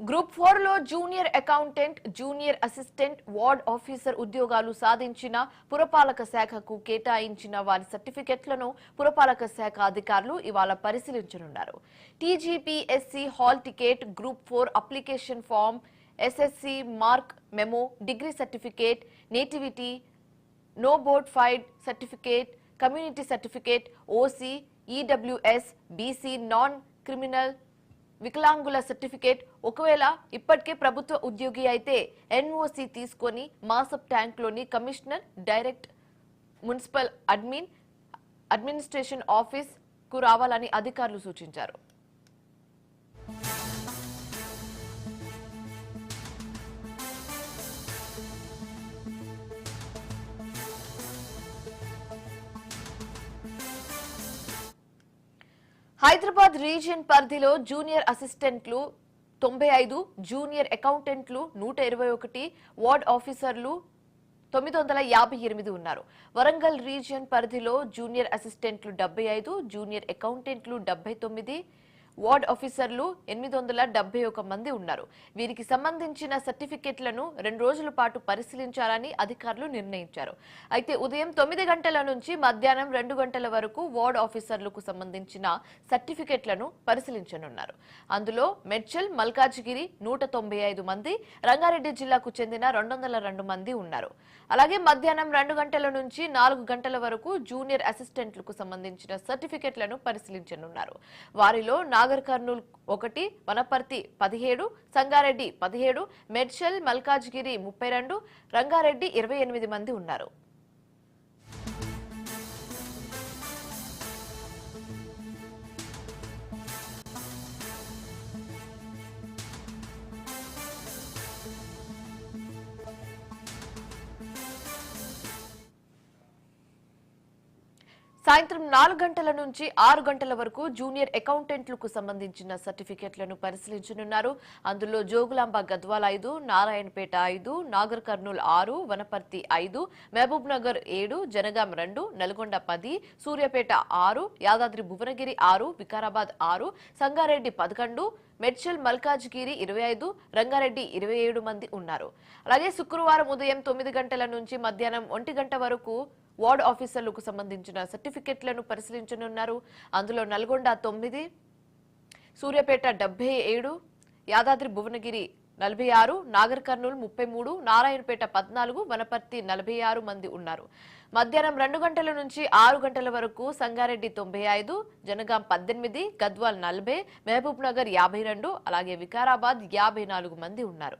Group ఫోర్లో junior accountant junior assistant ward officer ఉద్యోగాలు సాధించిన పురపాలక శాఖకు కేటాయించిన వారి సర్టిఫికెట్లను పురపాలక శాఖ అధికారులు ఇవాళ పరిశీలించనున్నారు. TGPSC hall ticket group four application form SSC mark memo degree certificate nativity no board fide certificate community certificate OC EWS BC non criminal వికలాంగుల సర్టిఫికేట్. ఒకవేళ ఇప్పటికే ప్రభుత్వ ఉద్యోగి అయితే ఎన్ఓసి తీసుకొని Masab ట్యాంక్లోని commissioner direct municipal admin administration ఆఫీస్కు రావాలని అధికారులు సూచించారు. హైదరాబాద్ రీజియన్ పరిధిలో జూనియర్ అసిస్టెంట్లు తొంభై ఐదు జూనియర్ అకౌంటెంట్లు నూట ఇరవై ఒకటి వార్డ్ ఆఫీసర్లు తొమ్మిది వందల యాభై ఎనిమిది ఉన్నారు. వరంగల్ రీజియన్ పరిధిలో జూనియర్ అసిస్టెంట్లు డెబ్బై ఐదు జూనియర్ అకౌంటెంట్లు డెబ్బై తొమ్మిది వార్డ్ ఆఫీసర్లు ఎనిమిది వందల డెబ్బై ఒక మంది ఉన్నారు. వీరికి సంబంధించిన సర్టిఫికెట్లను రెండు రోజుల పాటు పరిశీలించాలని అధికారులు నిర్ణయించారు. అయితే ఉదయం తొమ్మిది గంటల నుంచి మధ్యాహ్నం రెండు గంటల వరకు వార్డ్ ఆఫీసర్లకు సంబంధించిన సర్టిఫికెట్లను పరిశీలించనున్నారు. అందులో మెడ్చల్ మల్కాజ్గిరి నూట తొంభై ఐదు మంది రంగారెడ్డి జిల్లాకు చెందిన రెండు వందల రెండు మంది ఉన్నారు. అలాగే మధ్యాహ్నం రెండు గంటల నుంచి నాలుగు గంటల వరకు జూనియర్ అసిస్టెంట్లకు సంబంధించిన సర్టిఫికెట్లను పరిశీలించనున్నారు. వారిలో నాగర్ కర్నూల్ ఒకటి వనపర్తి పదిహేడు సంగారెడ్డి పదిహేడు మెడ్చల్ మల్కాజ్గిరి ముప్పై రెండు రంగారెడ్డి ఇరవై ఎనిమిది మంది ఉన్నారు. సాయంత్రం నాలుగు గంటల నుంచి ఆరు గంటల వరకు జూనియర్ అకౌంటెంట్లకు సంబంధించిన సర్టిఫికెట్లను పరిశీలించనున్నారు. అందులో జోగులాంబ గద్వాల్ ఐదు నారాయణపేట ఐదు నాగర్ కర్నూల్ ఆరు వనపర్తి ఐదు మహబూబ్ నగర్ ఏడు జనగాం రెండు నల్గొండ పది సూర్యాపేట ఆరు యాదాద్రి భువనగిరి ఆరు వికారాబాద్ ఆరు సంగారెడ్డి పదకొండు మెడ్చల్ మల్కాజ్గిరి ఇరవై ఐదు రంగారెడ్డి ఇరవై ఏడు మంది ఉన్నారు. అలాగే శుక్రవారం ఉదయం తొమ్మిది గంటల నుంచి మధ్యాహ్నం ఒంటి గంట వరకు వార్డ్ ఆఫీసర్లకు సంబంధించిన సర్టిఫికెట్లను పరిశీలించనున్నారు. అందులో నల్గొండ తొమ్మిది సూర్యాపేట డెబ్బై ఏడు యాదాద్రి భువనగిరి నలభై ఆరు నాగర్ కర్నూలు ముప్పై మూడు నారాయణపేట పద్నాలుగు వనపర్తి నలభై ఆరు మంది ఉన్నారు. మధ్యాహ్నం రెండు గంటల నుంచి ఆరు గంటల వరకు సంగారెడ్డి తొంభై ఐదు జనగాం పద్దెనిమిది గద్వాల్ నలభై మహబూబ్ నగర్ యాభై రెండు అలాగే వికారాబాద్ యాభై నాలుగు మంది ఉన్నారు.